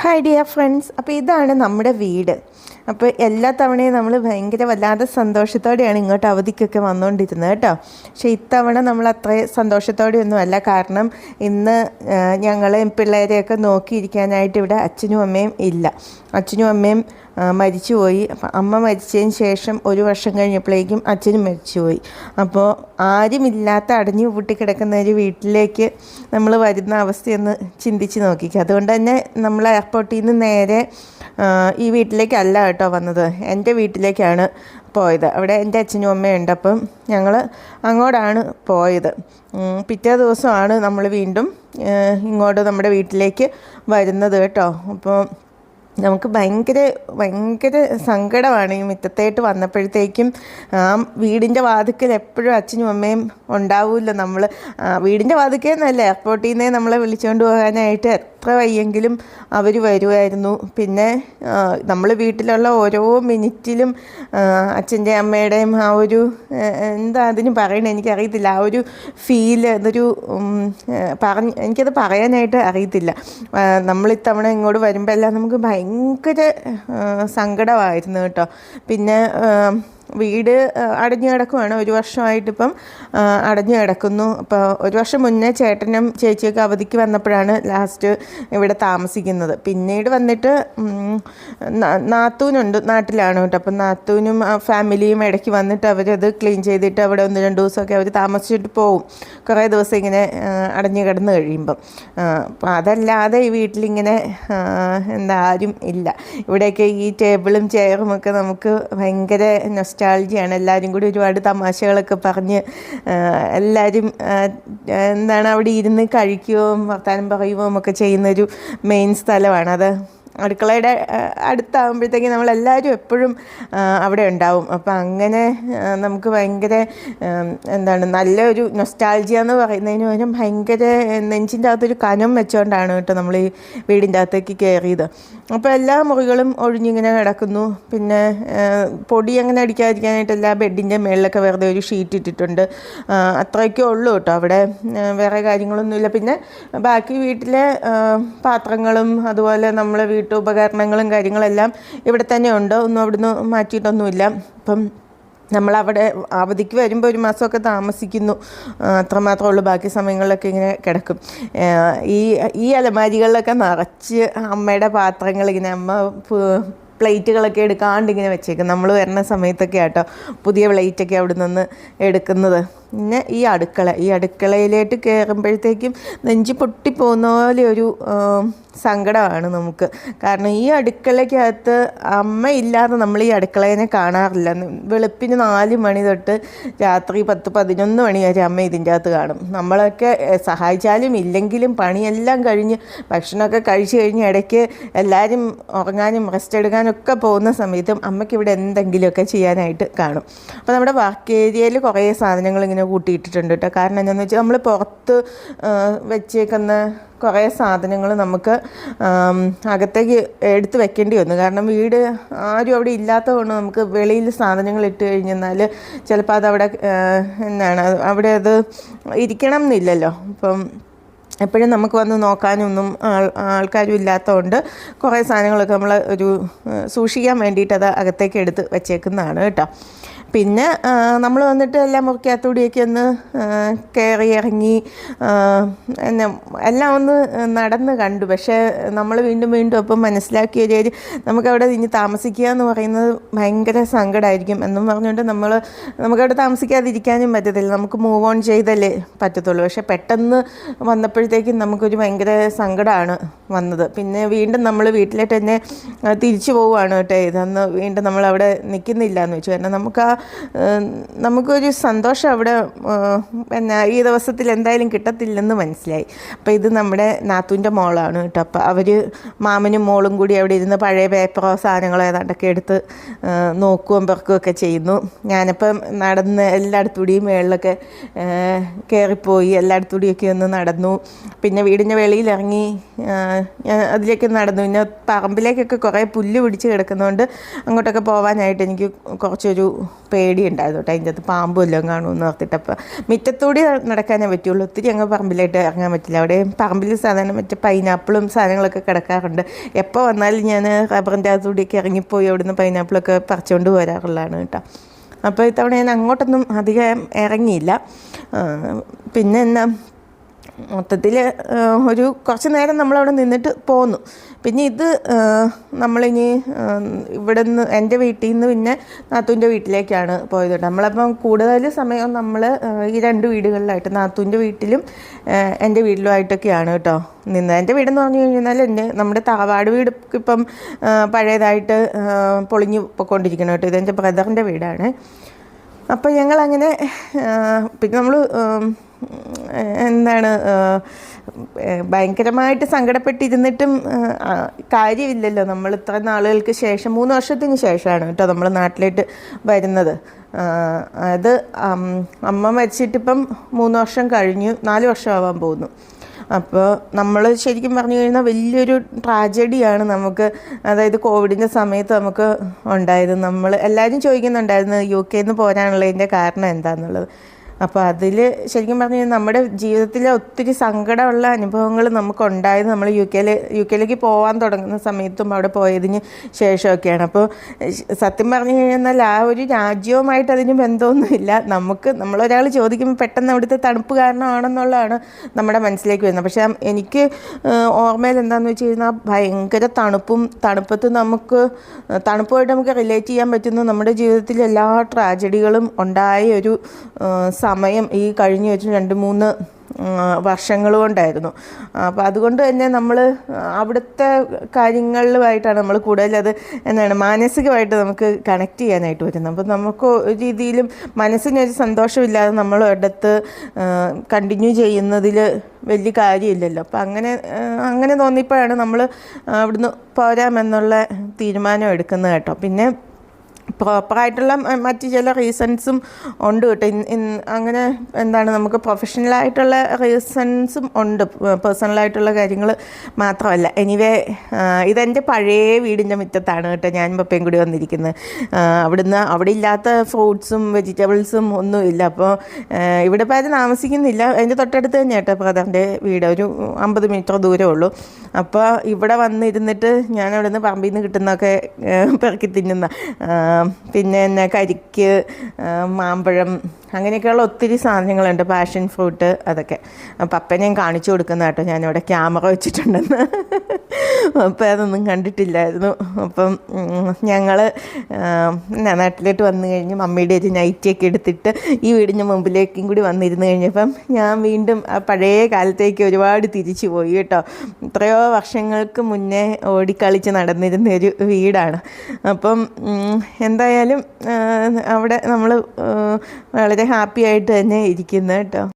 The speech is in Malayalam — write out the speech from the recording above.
ഹായ് ഡിയർ ഫ്രണ്ട്സ് അപ്പോൾ ഇതാണ് നമ്മുടെ വീട്. അപ്പോൾ എല്ലാ തവണയും നമ്മൾ ഭയങ്കര വല്ലാതെ സന്തോഷത്തോടെയാണ് ഇങ്ങോട്ട് അവധിക്കൊക്കെ വന്നുകൊണ്ടിരുന്നത് കേട്ടോ. പക്ഷേ ഇത്തവണ നമ്മൾ അത്ര സന്തോഷത്തോടെയൊന്നും അല്ല കാരണം ഇന്ന് ഞങ്ങളെ പിള്ളേരെയൊക്കെ നോക്കിയിരിക്കാനായിട്ട് ഇവിടെ അച്ഛനും അമ്മയും ഇല്ല. അച്ഛനും അമ്മയും മരിച്ചുപോയി. അപ്പം അമ്മ മരിച്ചതിന് ശേഷം ഒരു വർഷം കഴിഞ്ഞപ്പോഴേക്കും അച്ഛനും മരിച്ചുപോയി. അപ്പോൾ ആരുമില്ലാത്ത അടഞ്ഞു പൂട്ടിക്കിടക്കുന്ന ഒരു വീട്ടിലേക്ക് നമ്മൾ വരുന്ന അവസ്ഥയൊന്ന് ചിന്തിച്ച് നോക്കിക്കുക അതുകൊണ്ട് തന്നെ നമ്മൾ എയർപോർട്ടിൽ നിന്ന് നേരെ ഈ വീട്ടിലേക്കല്ല കേട്ടോ വന്നത്. എന്റെ വീട്ടിലേക്കാണ് പോയത്. അവിടെ എന്റെ അച്ഛനും അമ്മയും ഉണ്ട് അപ്പം ഞങ്ങൾ അങ്ങോട്ടാണ് പോയത്. പിറ്റേ ദിവസമാണ് നമ്മൾ വീണ്ടും ഇങ്ങോട്ട് നമ്മുടെ വീട്ടിലേക്ക് വരുന്നത് കേട്ടോ. അപ്പോൾ നമുക്ക് ഭയങ്കര ഭയങ്കര സങ്കടമാണ് ഈ മുറ്റത്തേട്ട് വന്നപ്പോഴത്തേക്കും. ആ വീടിന്റെ വാതിക്കൽ എപ്പോഴും അച്ഛനും അമ്മയും ഉണ്ടാവില്ല നമ്മൾ വീടിന്റെ വാതിക്കൽ എന്നല്ലേ? എയർപോർട്ടിൽ നിന്നേ നമ്മളെ വിളിച്ചുകൊണ്ട് പോകാനായിട്ട് എത്ര വയ്യെങ്കിലും അവർ വരുമായിരുന്നു പിന്നെ നമ്മൾ വീട്ടിലുള്ള ഓരോ മിനിറ്റിലും അച്ഛന്റെ അമ്മയുടെയും ആ ഒരു എന്താ അതിന് പറയണേ എനിക്കറിയത്തില്ല. ആ ഒരു ഫീൽ അതൊരു പറഞ്ഞ് എനിക്കത് പറയാനായിട്ട് അറിയത്തില്ല. നമ്മൾ ഇത്തവണ ഇങ്ങോട്ട് വരുമ്പോൾ എല്ലാം നമുക്ക് ഭയങ്കര സങ്കടമായിരുന്നു കേട്ടോ. പിന്നെ വീട് അടഞ്ഞു കിടക്കുവാണ്. ഒരു വർഷമായിട്ടിപ്പം അടഞ്ഞു കിടക്കുന്നു. അപ്പോൾ ഒരു വർഷം മുന്നേ ചേട്ടനും ചേച്ചിയൊക്കെ അവധിക്ക് വന്നപ്പോഴാണ് ലാസ്റ്റ് ഇവിടെ താമസിക്കുന്നത്. പിന്നീട് വന്നിട്ട് നാത്തൂനുണ്ട് നാട്ടിലാണ് കേട്ടോ. അപ്പം നാത്തൂനും ഫാമിലിയും ഇടയ്ക്ക് വന്നിട്ട് അവരത് ക്ലീൻ ചെയ്തിട്ട് അവിടെ ഒന്ന് രണ്ട് ദിവസമൊക്കെ അവർ താമസിച്ചിട്ട് പോവും. കുറേ ദിവസം ഇങ്ങനെ അടഞ്ഞു കിടന്ന് കഴിയുമ്പം. അപ്പം അതല്ലാതെ ഈ വീട്ടിലിങ്ങനെ എന്താ ആരും ഇല്ല. ഇവിടെയൊക്കെ ഈ ടേബിളും ചെയറും ഒക്കെ നമുക്ക് ഭയങ്കര നൊസ്റ്റാൾജിയാണ് എല്ലാവരും കൂടി ഒരുപാട് തമാശകളൊക്കെ പറഞ്ഞ് എല്ലാവരും എന്താണ് അവിടെ ഇരുന്ന് കഴിക്കുകയും വർത്താനം പറയുകയും ഒക്കെ ചെയ്യുന്നൊരു മെയിൻ സ്ഥലമാണത് അടുക്കളയുടെ അടുത്താകുമ്പോഴത്തേക്കും നമ്മളെല്ലാവരും എപ്പോഴും അവിടെ ഉണ്ടാവും. അപ്പം അങ്ങനെ നമുക്ക് ഭയങ്കര എന്താണ് നല്ലൊരു നൊസ്റ്റാൾജിയ എന്ന് പറയുന്നതിന് പകരം ഭയങ്കര നെഞ്ചിന്റെ അകത്തൊരു കനം വെച്ചുകൊണ്ടാണ് കേട്ടോ നമ്മൾ ഈ വീടിന്റെ അകത്തേക്ക് കയറിയത് അപ്പോൾ എല്ലാ മുറികളും ഒഴിഞ്ഞിങ്ങനെ കിടക്കുന്നു. പിന്നെ പൊടി അങ്ങനെ അടിക്കാതിരിക്കാനായിട്ട് എല്ലാ ബെഡിന്റെ മേളിലൊക്കെ വെറുതെ ഒരു ഷീറ്റ് ഇട്ടിട്ടുണ്ട്. അത്രയൊക്കെ ഉള്ളൂ കേട്ടോ അവിടെ. വേറെ കാര്യങ്ങളൊന്നുമില്ല. പിന്നെ ബാക്കി വീട്ടിലെ പാത്രങ്ങളും അതുപോലെ നമ്മളെ വീട്ടുപകരണങ്ങളും കാര്യങ്ങളെല്ലാം ഇവിടെ തന്നെ ഉണ്ട്. ഒന്നും അവിടുന്ന് മാറ്റിയിട്ടൊന്നുമില്ല. അപ്പം നമ്മളവിടെ അവധിക്ക് വരുമ്പോൾ ഒരു മാസമൊക്കെ താമസിക്കുന്നു. അത്രമാത്രമേ ഉള്ളൂ. ബാക്കി സമയങ്ങളിലൊക്കെ ഇങ്ങനെ കിടക്കും. ഈ ഈ അലമാരികളിലൊക്കെ നിറച്ച് അമ്മയുടെ പാത്രങ്ങൾ ഇങ്ങനെ അമ്മ പ്ലേറ്റുകളൊക്കെ എടുക്കാണ്ട് ഇങ്ങനെ വെച്ചേക്കും. നമ്മൾ വരുന്ന സമയത്തൊക്കെ ആട്ടോ പുതിയ പ്ലേറ്റൊക്കെ അവിടെ നിന്ന് എടുക്കുന്നത്. പിന്നെ ഈ അടുക്കള ഈ അടുക്കളയിലേക്ക് കയറുമ്പോഴത്തേക്കും നെഞ്ചി പൊട്ടിപ്പോകുന്ന പോലെ ഒരു സങ്കടമാണ് നമുക്ക്. കാരണം ഈ അടുക്കളയ്ക്കകത്ത് അമ്മ ഇല്ലാതെ നമ്മൾ ഈ അടുക്കളയെ കാണാറില്ല. വെളുപ്പിന് നാല് മണി തൊട്ട് രാത്രി പത്ത് പതിനൊന്ന് മണി വരെ അമ്മ ഇതിന്റെ അകത്ത് കാണും. നമ്മളൊക്കെ സഹായിച്ചാലും ഇല്ലെങ്കിലും പണിയെല്ലാം കഴിഞ്ഞ് ഭക്ഷണമൊക്കെ കഴിച്ച് കഴിഞ്ഞ് ഇടയ്ക്ക് എല്ലാവരും ഉറങ്ങാനും റെസ്റ്റ് എടുക്കാനും ഒക്കെ പോകുന്ന സമയത്തും അമ്മയ്ക്ക് ഇവിടെ എന്തെങ്കിലുമൊക്കെ ചെയ്യാനായിട്ട് കാണും. അപ്പോൾ നമ്മുടെ വർക്ക് ഏരിയയിൽ കുറേ സാധനങ്ങൾ കൂട്ടിയിട്ടിട്ടുണ്ട് കേട്ടോ. കാരണം എന്താണെന്ന് വെച്ചാൽ നമ്മൾ പുറത്ത് വെച്ചേക്കുന്ന കുറേ സാധനങ്ങൾ നമുക്ക് അകത്തേക്ക് എടുത്ത് വെക്കേണ്ടി വന്നു. കാരണം വീട് ആരും അവിടെ ഇല്ലാത്തതുകൊണ്ട് നമുക്ക് വെളിയിൽ സാധനങ്ങൾ ഇട്ട് കഴിഞ്ഞെന്നാൽ ചിലപ്പോൾ അതവിടെ എന്താണ് അവിടെ അത് ഇരിക്കണം എന്നില്ലല്ലോ. അപ്പം എപ്പോഴും നമുക്ക് വന്ന് നോക്കാനൊന്നും ആൾ ആൾക്കാരും ഇല്ലാത്തതുകൊണ്ട് കുറേ സാധനങ്ങളൊക്കെ നമ്മൾ ഒരു സൂക്ഷിക്കാൻ വേണ്ടിയിട്ട് അത് അകത്തേക്ക് എടുത്ത് വെച്ചേക്കുന്നതാണ് കേട്ടോ. പിന്നെ നമ്മൾ വന്നിട്ട് എല്ലാം മുറിക്കകത്തൂടിയൊക്കെ ഒന്ന് കയറി ഇറങ്ങി എന്നാ എല്ലാം ഒന്ന് നടന്ന് കണ്ടു. പക്ഷേ നമ്മൾ വീണ്ടും വീണ്ടും ഒപ്പം മനസ്സിലാക്കിയ ഒരു നമുക്കവിടെ ഇനി താമസിക്കുക എന്ന് പറയുന്നത് ഭയങ്കര സങ്കടമായിരിക്കും എന്നും പറഞ്ഞുകൊണ്ട് നമ്മൾ നമുക്കവിടെ താമസിക്കാതിരിക്കാനും പറ്റത്തില്ല. നമുക്ക് മൂവ് ഓൺ ചെയ്തല്ലേ പറ്റത്തുള്ളൂ. പക്ഷേ പെട്ടെന്ന് വന്നപ്പോഴത്തേക്കും നമുക്കൊരു ഭയങ്കര സങ്കടമാണ് വന്നത്. പിന്നെ വീണ്ടും നമ്മൾ വീട്ടിലേ തന്നെ തിരിച്ചു പോവുകയാണ് കേട്ടോ ഇതന്ന് വീണ്ടും നമ്മൾ അവിടെ നിൽക്കുന്നില്ല എന്ന് വെച്ചു. കാരണം നമുക്ക് ആ നമുക്കൊരു സന്തോഷം അവിടെ എന്നാ ഈ ദിവസത്തിൽ എന്തായാലും കിട്ടത്തില്ലെന്ന് മനസ്സിലായി. അപ്പോൾ ഇത് നമ്മുടെ നാത്തൂന്റെ മോളാണ് കേട്ടോ. അപ്പോൾ അവർ മാമനും മോളും കൂടി അവിടെ ഇരുന്ന് പഴയ പേപ്പറോ സാധനങ്ങളോ ഏതാണ്ടൊക്കെ എടുത്ത് നോക്കുകയും പെറുക്കുകയൊക്കെ ചെയ്യുന്നു. ഞാനിപ്പം നടന്ന് എല്ലായിടത്തൂടിയും മേളിലൊക്കെ കയറിപ്പോയി എല്ലായിടത്തൂടിയൊക്കെ ഒന്ന് നടന്നു. പിന്നെ വീടിന്റെ ഞാൻ അതിലേക്ക് നടന്നു. പിന്നെ പറമ്പിലേക്കൊക്കെ കുറേ പുല്ല് പിടിച്ച് കിടക്കുന്നതുകൊണ്ട് അങ്ങോട്ടൊക്കെ പോകാനായിട്ട് എനിക്ക് കുറച്ചൊരു പേടിയുണ്ടായിരുന്നു കേട്ടോ. അതിന്റെ അകത്ത് പാമ്പ് വല്ലതും കാണുമെന്ന് ഓർത്തിട്ട് അപ്പോൾ മുറ്റത്തൂടി നടക്കാനേ പറ്റുള്ളൂ. ഒത്തിരി അങ്ങ് പറമ്പിലായിട്ട് ഇറങ്ങാൻ പറ്റില്ല. അവിടെ പറമ്പിൽ സാധാരണ മറ്റേ പൈനാപ്പിളും സാധനങ്ങളൊക്കെ കിടക്കാറുണ്ട്. എപ്പോൾ വന്നാലും ഞാൻ റബ്ബറിന്റെ അകത്തൂടിയൊക്കെ ഇറങ്ങിപ്പോയി അവിടുന്ന് പൈനാപ്പിളൊക്കെ പറിച്ചുകൊണ്ട് പോരാറുള്ളതാണ് കേട്ടോ. അപ്പോൾ ഇത്തവണ ഞാൻ അങ്ങോട്ടൊന്നും അധികം ഇറങ്ങിയില്ല. പിന്നെ എന്നാ? മൊത്തത്തിൽ ഒരു കുറച്ച് നേരം നമ്മളവിടെ നിന്നിട്ട് പോന്നു. പിന്നെ ഇത് നമ്മളിനി ഇവിടെ നിന്ന് എന്റെ വീട്ടിൽ നിന്ന് പിന്നെ നാത്തൂന്റെ വീട്ടിലേക്കാണ് പോയത് നമ്മളപ്പം കൂടുതൽ സമയം നമ്മൾ ഈ രണ്ട് വീടുകളിലായിട്ട് നാത്തൂന്റെ വീട്ടിലും എന്റെ വീട്ടിലുമായിട്ടൊക്കെയാണ് കേട്ടോ നിന്ന് എന്റെ വീടെന്ന് പറഞ്ഞു കഴിഞ്ഞാൽ എന്റെ നമ്മുടെ താവാട് വീട് ഇപ്പം പഴയതായിട്ട് പൊളിഞ്ഞു പൊയ്ക്കൊണ്ടിരിക്കണം കേട്ടോ. ഇതെന്റെ ബ്രദറിന്റെ വീടാണ്. അപ്പോൾ ഞങ്ങളങ്ങനെ പിന്നെ നമ്മൾ എന്താണ് ഭയങ്കരമായിട്ട് സങ്കടപ്പെട്ടിരുന്നിട്ടും കാര്യമില്ലല്ലോ. നമ്മൾ ഇത്ര നാളുകൾക്ക് ശേഷം മൂന്ന് വർഷത്തിന് ശേഷമാണ് കേട്ടോ നമ്മൾ നാട്ടിലേക്ക് വരുന്നത്. അത് അമ്മ മരിച്ചിട്ടിപ്പം മൂന്ന് വർഷം കഴിഞ്ഞു നാല് വർഷമാവാൻ പോകുന്നു. അപ്പോൾ നമ്മൾ ശരിക്കും പറഞ്ഞു കഴിഞ്ഞാൽ വലിയൊരു ട്രാജഡിയാണ് നമുക്ക് അതായത് കോവിഡിന്റെ സമയത്ത് നമുക്ക് ഉണ്ടായത്. നമ്മൾ എല്ലാവരും ചോദിക്കുന്നുണ്ടായിരുന്നു യു കെയിൽ നിന്ന് പോരാനുള്ളതിന്റെ കാരണം എന്താണെന്നുള്ളത് അപ്പോൾ അതിൽ ശരിക്കും പറഞ്ഞു കഴിഞ്ഞാൽ നമ്മുടെ ജീവിതത്തിലെ ഒത്തിരി സങ്കടമുള്ള അനുഭവങ്ങൾ നമുക്കുണ്ടായത് നമ്മൾ യു കെയിൽ യു കെയിലേക്ക് പോകാൻ തുടങ്ങുന്ന സമയത്തും അവിടെ പോയതിന് ശേഷമൊക്കെയാണ്. അപ്പോൾ സത്യം പറഞ്ഞു കഴിഞ്ഞാൽ ആ ഒരു രാജ്യവുമായിട്ട് അതിന് ബന്ധമൊന്നുമില്ല. നമുക്ക് നമ്മളൊരാൾ ചോദിക്കുമ്പോൾ പെട്ടെന്ന് അവിടുത്തെ തണുപ്പ് കാരണമാണെന്നുള്ളതാണ് നമ്മുടെ മനസ്സിലേക്ക് വരുന്നത്. പക്ഷേ എനിക്ക് ഓർമ്മയിൽ എന്താണെന്ന് വെച്ച് കഴിഞ്ഞാൽ ഭയങ്കര തണുപ്പും തണുപ്പത്ത് നമുക്ക് തണുപ്പുമായിട്ട് നമുക്ക് റിലേറ്റ് ചെയ്യാൻ പറ്റുന്ന നമ്മുടെ ജീവിതത്തിൽ എല്ലാ ട്രാജഡികളും ഉണ്ടായ ഒരു സമയം ഈ കഴിഞ്ഞ വെച്ച് രണ്ട് മൂന്ന് വർഷങ്ങൾ കൊണ്ടായിരുന്നു. അപ്പോൾ അതുകൊണ്ട് തന്നെ നമ്മൾ അവിടുത്തെ കാര്യങ്ങളിലുമായിട്ടാണ് നമ്മൾ കൂടുതൽ അത് എന്താണ് മാനസികമായിട്ട് നമുക്ക് കണക്ട് ചെയ്യാനായിട്ട് വരുന്നത് അപ്പോൾ നമുക്ക് ഒരു രീതിയിലും മനസ്സിനൊരു സന്തോഷമില്ലാതെ നമ്മൾ അടുത്ത് കണ്ടിന്യൂ ചെയ്യുന്നതിൽ വലിയ കാര്യമില്ലല്ലോ. അപ്പോൾ അങ്ങനെ അങ്ങനെ തോന്നിയപ്പോഴാണ് നമ്മൾ അവിടുന്ന് പോരാമെന്നുള്ള തീരുമാനം എടുക്കുന്നത് കേട്ടോ. പിന്നെ പ്രോപ്പറായിട്ടുള്ള മറ്റ് ചില റീസൺസും ഉണ്ട് കേട്ടോ. അങ്ങനെ എന്താണ് നമുക്ക് പ്രൊഫഷണലായിട്ടുള്ള റീസൺസും ഉണ്ട്. പേഴ്സണലായിട്ടുള്ള കാര്യങ്ങൾ മാത്രമല്ല. എനിവേ ഇതെന്റെ പഴയ വീടിന്റെ മുറ്റത്താണ് കേട്ടോ ഞാൻ പപ്പയും കൂടി വന്നിരിക്കുന്നത്. അവിടുന്ന് അവിടെ ഇല്ലാത്ത ഫ്രൂട്ട്സും വെജിറ്റബിൾസും ഒന്നും ഇല്ല. അപ്പോൾ ഇവിടെ ഇപ്പോൾ ആരും താമസിക്കുന്നില്ല. അതിന്റെ തൊട്ടടുത്ത് തന്നെ കേട്ടോ ബ്രദറിന്റെ വീട്. ഒരു അമ്പത് മീറ്റർ ദൂരമേ ഉള്ളൂ. അപ്പോൾ ഇവിടെ വന്നിരുന്നിട്ട് ഞാൻ അവിടെ നിന്ന് പറമ്പിൽ നിന്ന് കിട്ടുന്നതൊക്കെ പെറുക്കി തിന്നുന്ന പിന്നെ എന്നാ കരിക്ക് മാമ്പഴം അങ്ങനെയൊക്കെയുള്ള ഒത്തിരി സാധനങ്ങളുണ്ട്. പാഷൻ ഫ്രൂട്ട് അതൊക്കെ. ഞാൻ കാണിച്ചു കൊടുക്കുന്ന കേട്ടോ ഞാനിവിടെ ക്യാമറ വെച്ചിട്ടുണ്ടെന്ന്. അപ്പം അതൊന്നും കണ്ടിട്ടില്ലായിരുന്നു. അപ്പം ഞങ്ങൾ നാട്ടിലോട്ട് വന്നു കഴിഞ്ഞ് മമ്മിയുടെ ഒരു നൈറ്റിയൊക്കെ എടുത്തിട്ട് ഈ വീടിന് മുമ്പിലേക്കും കൂടി വന്നിരുന്നു കഴിഞ്ഞപ്പം ഞാൻ വീണ്ടും ആ പഴയ കാലത്തേക്ക് ഒരുപാട് തിരിച്ചു പോയി കേട്ടോ. എത്രയോ വർഷങ്ങൾക്ക് മുന്നേ ഓടിക്കളിച്ച് നടന്നിരുന്ന ഒരു വീടാണ്. അപ്പം എന്തായാലും അവിടെ നമ്മൾ വളരെ ഹാപ്പി ആയിട്ട് തന്നെ ഇരിക്കുന്നു കേട്ടോ.